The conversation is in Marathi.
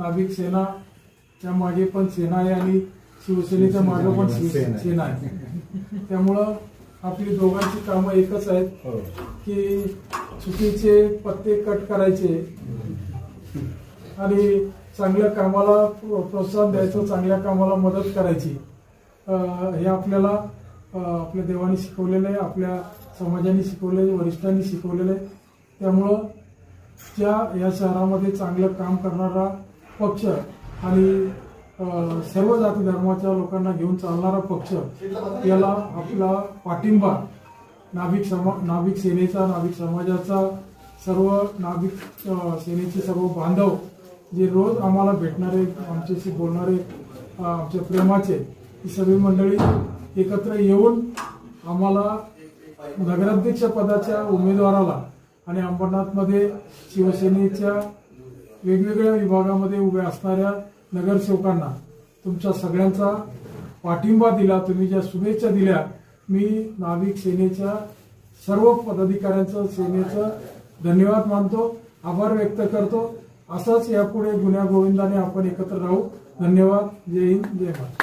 नाभिक सेना च्या मागे पण सेना आहे आणि शिवसेनेच्या मागे पण सेना आहे. त्यामुळं आपली दोघांची कामं एकच आहेत हो. की चुकीचे पत्ते कट करायचे आणि चांगल्या कामाला प्रो- प्रोत्साहन द्यायचं चांगल्या कामाला मदत करायची. हे आपल्याला आपल्या देवाने शिकवलेलं आहे आपल्या समाजाने शिकवलेलं आहे वरिष्ठांनी शिकवलेलं आहे. त्यामुळं त्या या शहरामध्ये चांगलं काम करणारा पक्ष आणि सर्व जाती धर्माच्या लोकांना घेऊन चालणारा पक्ष याला आपला पाठिंबा नाभिक समा नाभिक सेनेचा नाभिक समाजाचा सर्व नाभिक सेनेचे सर्व बांधव जे रोज आम्हाला भेटणारे आमच्याशी बोलणारे आमच्या प्रेमाचे ही सगळी मंडळी एकत्र येऊन आम्हाला नगराध्यक्ष पदाच्या उमेदवाराला आणि अंबरनाथमध्ये शिवसेनेच्या वेगवेगळ्या विभागामध्ये उभ्या असणाऱ्या नगरसेवकांना तुमच्या सगळ्यांचा पाठिंबा दिला तुम्ही ज्या शुभेच्छा दिल्या मी नाविक सेनेच्या सर्व पदाधिकाऱ्यांचं सेनेचं धन्यवाद मानतो आभार व्यक्त करतो. असंच यापुढे गुन्ह्या गोविंदाने आपण एकत्र राहू. धन्यवाद. जय हिंद. जय महाराष्ट्र